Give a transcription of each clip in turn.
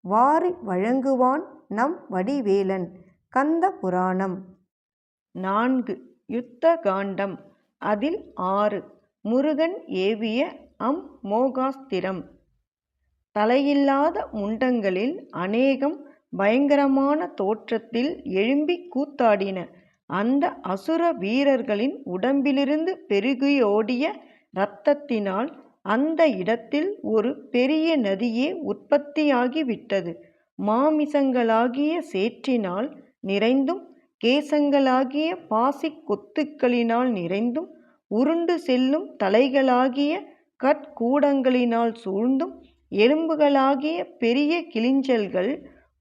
வாரி வழங்குவான் நம் வடிவேலன். கந்த புராணம். நான்கு. யுத்த காண்டம். அதில் ஆறு. முருகன் ஏவிய அம் மோகாஸ்திரம். தலையில்லாத முண்டங்களில் அநேகம் பயங்கரமான தோற்றத்தில் எழும்பி கூத்தாடின. அந்த அசுர வீரர்களின் உடம்பிலிருந்து பெருகியோடிய இரத்தத்தினால் அந்த இடத்தில் ஒரு பெரிய நதியே உற்பத்தியாகிவிட்டது. மாமிசங்களாகிய சேற்றினால் நிறைந்தும் கேசங்களாகிய பாசிக் கொத்துக்களினால் நிறைந்தும் உருண்டு செல்லும் தலைகளாகிய கற்கூடங்களினால் சூழ்ந்தும் எலும்புகளாகிய பெரிய கிளிஞ்சல்கள்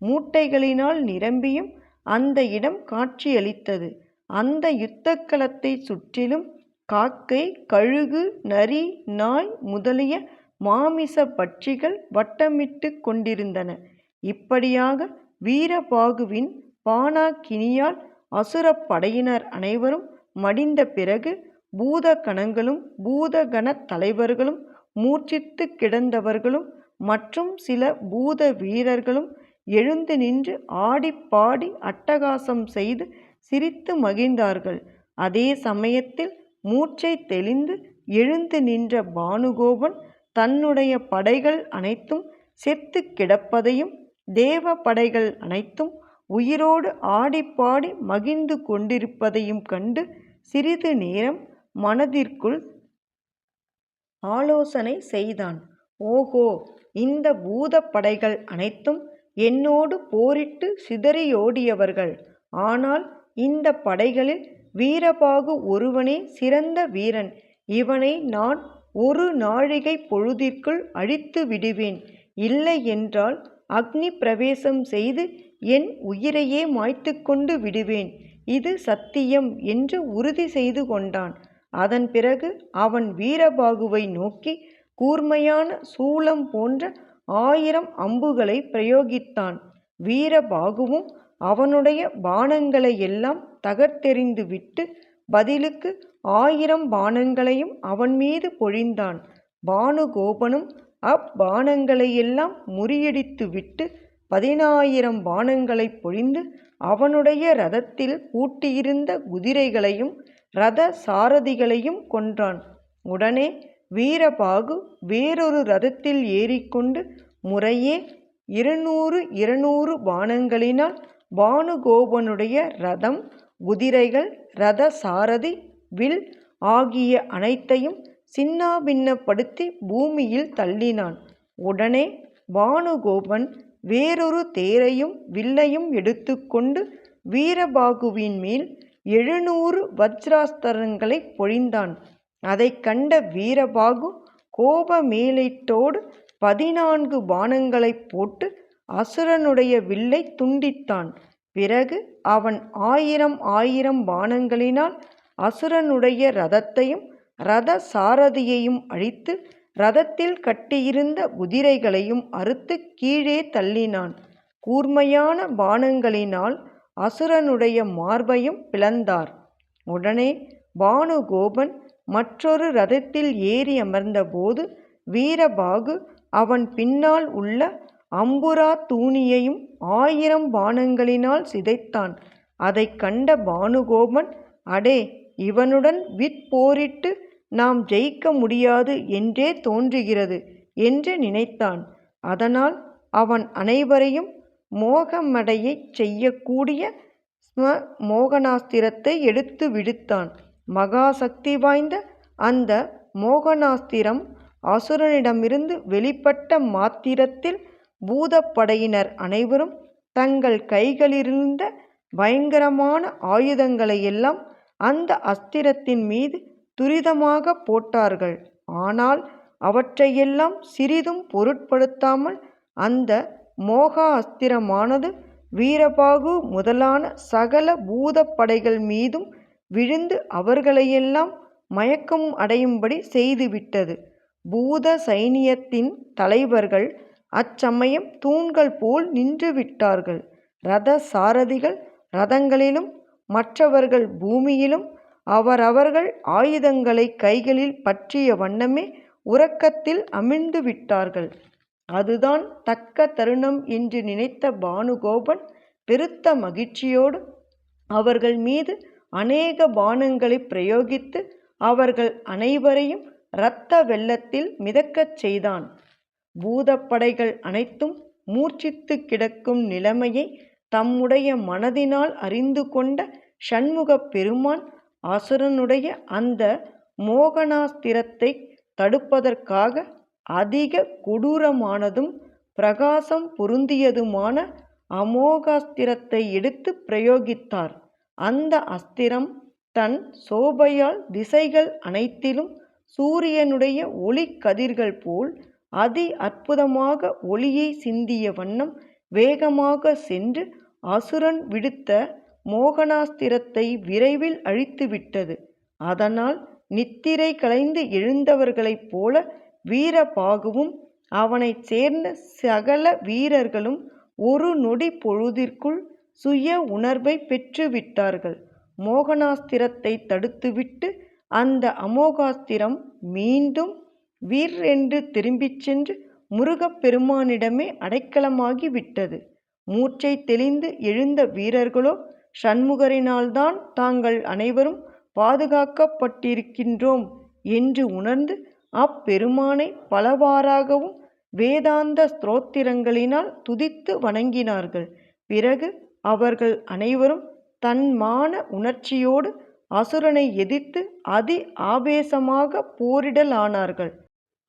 மூட்டைகளினால் நிரம்பியும் அந்த இடம் காட்சியளித்தது. அந்த யுத்தக்களத்தை சுற்றிலும் காக்கை கழுகு நரி நாய் முதலிய மாமிச பட்சிகள் வட்டமிட்டு கொண்டிருந்தன. இப்படியாக வீரபாகுவின் பானாக்கினியால் அசுரப் படையினர் அனைவரும் மடிந்த பிறகு பூத கணங்களும் பூதகணத் தலைவர்களும் மூர்ச்சித்து கிடந்தவர்களும் மற்றும் சில பூத வீரர்களும் எழுந்து நின்று ஆடிப் பாடி அட்டகாசம் செய்து சிரித்து மகிழ்ந்தார்கள். அதே சமயத்தில் மூச்சை தெளிந்து எழுந்து நின்ற பானுகோபன் தன்னுடைய படைகள் அனைத்தும் செத்து கிடப்பதையும் தேவ படைகள் அனைத்தும் உயிரோடு ஆடிப்பாடி மகிழ்ந்து கொண்டிருப்பதையும் கண்டு சிறிது நேரம் மனதிற்குள் ஆலோசனை செய்தான். ஓஹோ இந்த பூத படைகள் அனைத்தும் என்னோடு போரிட்டு சிதறியோடியவர்கள். ஆனால் இந்த படைகளில் வீரபாகு ஒருவனே சிறந்த வீரன். இவனை நான் ஒரு நாழிகை பொழுதிற்குள் அழித்து விடுவேன். இல்லை என்றால் அக்னி பிரவேசம் செய்து என் உயிரையே மாய்த்து கொண்டு விடுவேன். இது சத்தியம் என்று உறுதி செய்து கொண்டான். அதன் பிறகு அவன் வீரபாகுவை நோக்கி கூர்மையான சூலம் போன்ற ஆயிரம் அம்புகளை பிரயோகித்தான். வீரபாகுவும் அவனுடைய பானங்களை எல்லாம் தகர்த்தெறிந்து விட்டு பதிலுக்கு ஆயிரம் பானங்களையும் அவன் மீது பொழிந்தான். பானுகோபனும் அப்பானங்களையெல்லாம் முறியடித்து விட்டு பதினாயிரம் பானங்களை பொழிந்து அவனுடைய ரதத்தில் பூட்டியிருந்த குதிரைகளையும் ரத சாரதிகளையும் கொன்றான். உடனே வீரபாகு வேறொரு ரதத்தில் ஏறிக்கொண்டு முறையே இருநூறு இருநூறு பானங்களினால் பானுகோபனுடைய ரதம் குதிரைகள் ரத சாரதி வில் ஆகிய அனைத்தையும் சின்னாபின்னப்படுத்தி பூமியில் தள்ளினான். உடனே பானுகோபன் வேறொரு தேரையும் வில்லையும் எடுத்துக்கொண்டு வீரபாகுவின் மேல் எழுநூறு வஜ்ராஸ்தரங்களை பொழிந்தான். அதைக் கண்ட வீரபாகு கோபமேலிட்டோடு பதினான்கு பானங்களைப் போட்டு அசுரனுடைய வில்லை துண்டித்தான். பிறகு அவன் ஆயிரம் ஆயிரம் பானங்களினால் அசுரனுடைய ரதத்தையும் ரத சாரதியையும் அழித்து ரதத்தில் கட்டியிருந்த குதிரைகளையும் அறுத்து கீழே தள்ளினான். கூர்மையான பானங்களினால் அசுரனுடைய மார்பையும் பிளந்தார். உடனே பானுகோபன் மற்றொரு ரதத்தில் ஏறி அமர்ந்தபோது வீரபாகு அவன் பின்னால் உள்ள அம்புரா தூணியையும் ஆயிரம் பானங்களினால் சிதைத்தான். அதைக் கண்ட பானுகோபன் அடே இவனுடன் விற்போரிட்டு நாம் ஜெயிக்க முடியாது என்றே தோன்றுகிறது என்று நினைத்தான். அதனால் அவன் அனைவரையும் மோகமடையச் செய்யக்கூடிய ஸ்ம மோகனாஸ்திரத்தை எடுத்து விடுத்தான். மகா சக்தி வாய்ந்த அந்த மோகனாஸ்திரம் அசுரனிடமிருந்து வெளிப்பட்ட மாத்திரத்தில் பூதப்படையினர் அனைவரும் தங்கள் கைகளிலிருந்த பயங்கரமான ஆயுதங்களையெல்லாம் அந்த அஸ்திரத்தின் மீது துரிதமாக போட்டார்கள் ஆனால் அவற்றையெல்லாம் சிறிதும் பொருட்படுத்தாமல் அந்த மோகா அஸ்திரமானது வீரபாகு முதலான சகல பூதப்படைகள் மீதும் விழுந்து அவர்களையெல்லாம் மயக்கம் அடையும்படி செய்துவிட்டது. பூத சைனியத்தின் தலைவர்கள் அச்சமயம் தூண்கள் போல் நின்றுவிட்டார்கள். ரத சாரதிகள் ரதங்களிலும் மற்றவர்கள் பூமியிலும் அவரவர்கள் ஆயுதங்களைக் கைகளில் பற்றிய வண்ணமே உறக்கத்தில் அமிழ்ந்து விட்டார்கள் அதுதான் தக்க தருணம் என்று நினைத்த பானுகோபன் பெருத்த மகிழ்ச்சியோடு அவர்கள் மீது அநேக பானங்களை பிரயோகித்து அவர்கள் அனைவரையும் இரத்த வெள்ளத்தில் மிதக்கச் செய்தான். பூதப்படைகள் அனைத்தும் மூர்ச்சித்துக் கிடக்கும் நிலைமையை தம்முடைய மனதினால் அறிந்து கொண்ட ஷண்முகப் பெருமான் அசுரனுடைய அந்த மோகனாஸ்திரத்தை தடுப்பதற்காக அதிக கொடூரமானதும் பிரகாசம் பொருந்தியதுமான அமோகாஸ்திரத்தை எடுத்து பிரயோகித்தார். அந்த அஸ்திரம் தன் சோபையால் திசைகள் அனைத்திலும் சூரியனுடைய ஒளிக்கதிர்கள் போல் அதி அற்புதமாக ஒளியை சிந்திய வண்ணம் வேகமாக சென்று அசுரன் விடுத்த மோகனாஸ்திரத்தை விரைவில் அழித்துவிட்டது. அதனால் நித்திரை கலைந்து எழுந்தவர்களைப் போல வீரபாகுவும் அவனைச் சேர்ந்த சகல வீரர்களும் ஒரு நொடி பொழுதிற்குள் சுய உணர்வை பெற்றுவிட்டார்கள். மோகனாஸ்திரத்தை தடுத்துவிட்டு அந்த அமோகாஸ்திரம் மீண்டும் வீர் என்று திரும்பிச் சென்று முருகப்பெருமானிடமே அடைக்கலமாகி விட்டது. மூச்சை தெளிந்து எழுந்த வீரர்களோ சண்முகரினால்தான் தாங்கள் அனைவரும் பாதுகாக்கப்பட்டிருக்கின்றோம் என்று உணர்ந்து அப்பெருமானை பலவாறாகவும் வேதாந்த ஸ்தோத்திரங்களினால் துதித்து வணங்கினார்கள். பிறகு அவர்கள் அனைவரும் தன்மான உணர்ச்சியோடு அசுரனை எதிர்த்து அதி ஆவேசமாகப் போரிடலானார்கள்.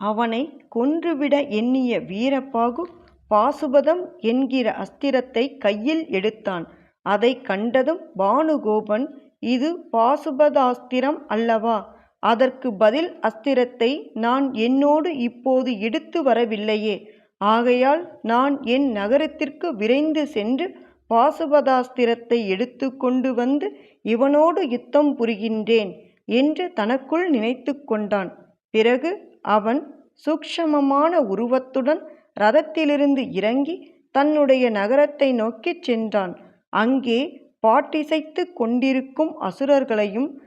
அவனை கொன்றுவிட எண்ணிய வீரபாகு பாசுபதம் என்கிற அஸ்திரத்தை கையில் எடுத்தான். அதைக் கண்டதும் பானுகோபன் இது பாசுபதாஸ்திரம் அல்லவா? அதற்கு பதில் அஸ்திரத்தை நான் என்னோடு இப்போது எடுத்து வரவில்லையே. ஆகையால் நான் என் நகரத்திற்கு விரைந்து சென்று பாசுபதாஸ்திரத்தை எடுத்து கொண்டு வந்து இவனோடு யுத்தம் புரிகின்றேன் என்று தனக்குள் நினைத்து கொண்டான். பிறகு அவன் சூக்ஷமமான உருவத்துடன் ரதத்திலிருந்து இறங்கி தன்னுடைய நகரத்தை நோக்கிச் சென்றான். அங்கே பாட்டிசைத்து கொண்டிருக்கும் அசுரர்களையும்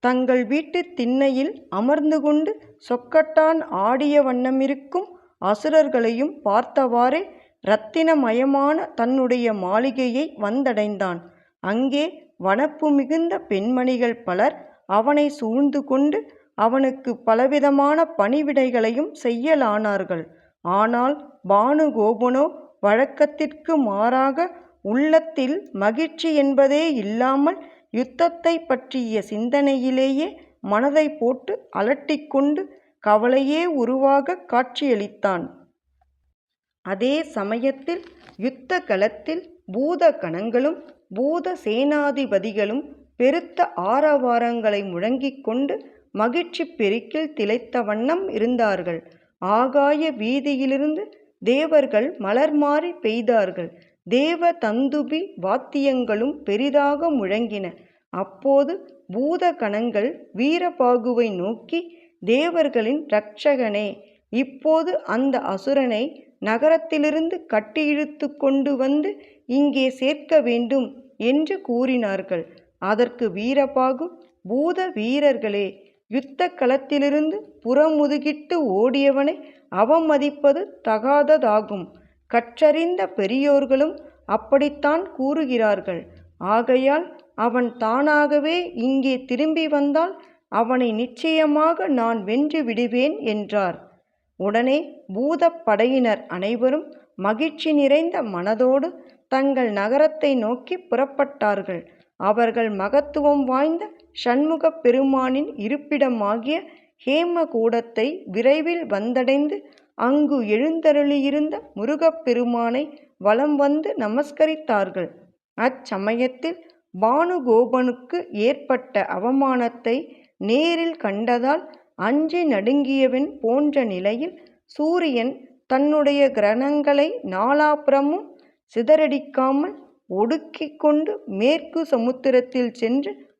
தங்கள் வீட்டுத் திண்ணையில் அமர்ந்து கொண்டு சொக்கட்டான் ஆடிய வண்ணமிருக்கும் அசுரர்களையும் பார்த்தவாறே இரத்தினமயமான தன்னுடைய மாளிகையை வந்தடைந்தான். அங்கே வனப்பு மிகுந்த பெண்மணிகள் பலர் அவனை சூழ்ந்து கொண்டு அவனுக்குப் பலவிதமான பணிவிடைகளையும் செய்யலானார்கள். ஆனால் பானுகோபனோ வழக்கத்திற்கு மாறாக உள்ளத்தில் மகிழ்ச்சி என்பதே இல்லாமல் யுத்தத்தைப் பற்றிய சிந்தனையிலேயே மனதைப் போட்டு அலட்டிக்கொண்டு கவலையே உருவாகக் காட்சியளித்தான். அதே சமயத்தில் யுத்த களத்தில் பூத கணங்களும் பூத சேனாதிபதிகளும் பெருத்த ஆரவாரங்களை முழங்கிக் கொண்டு மகிழ்ச்சி பெருக்கில் திளைத்த வண்ணம் இருந்தார்கள். ஆகாய வீதியிலிருந்து தேவர்கள் மலர்மாரி பெய்தார்கள். தேவ தந்துபி வாத்தியங்களும் பெரிதாக முழங்கின. அப்போது பூத கணங்கள் வீரபாகுவை நோக்கி தேவர்களின் இரட்சகனே இப்போது அந்த அசுரனை நகரத்திலிருந்து கட்டியிழுத்து கொண்டு வந்து இங்கே சேர்க்க வேண்டும் என்று கூறினார்கள். அதற்கு வீரபாகு பூத வீரர்களே யுத்த களத்திலிருந்து புறமுதுகிட்டு ஓடியவனை அவமதிப்பது தகாததாகும். கற்றறிந்த பெரியோர்களும் அப்படித்தான் கூறுகிறார்கள். ஆகையால் அவன் தானாகவே இங்கே திரும்பி வந்தால் அவனை நிச்சயமாக நான் வென்று விடுவேன் என்றார். உடனே பூதப் படையினர் அனைவரும் மகிழ்ச்சி நிறைந்த மனதோடு தங்கள் நகரத்தை நோக்கி புறப்பட்டார்கள். அவர்கள் மகத்துவம் வாய்ந்த சண்முகப் பெருமானின் இருப்பிடமாகிய ஹேமகூடத்தை விரைவில் வந்தடைந்து அங்கு எழுந்தருளியிருந்த முருகப் பெருமானை வலம் வந்து நமஸ்கரித்தார்கள். அச்சமயத்தில் பானுகோபனுக்கு ஏற்பட்ட அவமானத்தை நேரில் கண்டதால் அஞ்சி நடுங்கியவன் போன்ற நிலையில் சூரியன் தன்னுடைய கிரணங்களை நாலாபுறமும் சிதறடிக்காமல் ஒடுக்கிக் கொண்டு மேற்கு சமுத்திரத்தில் சென்று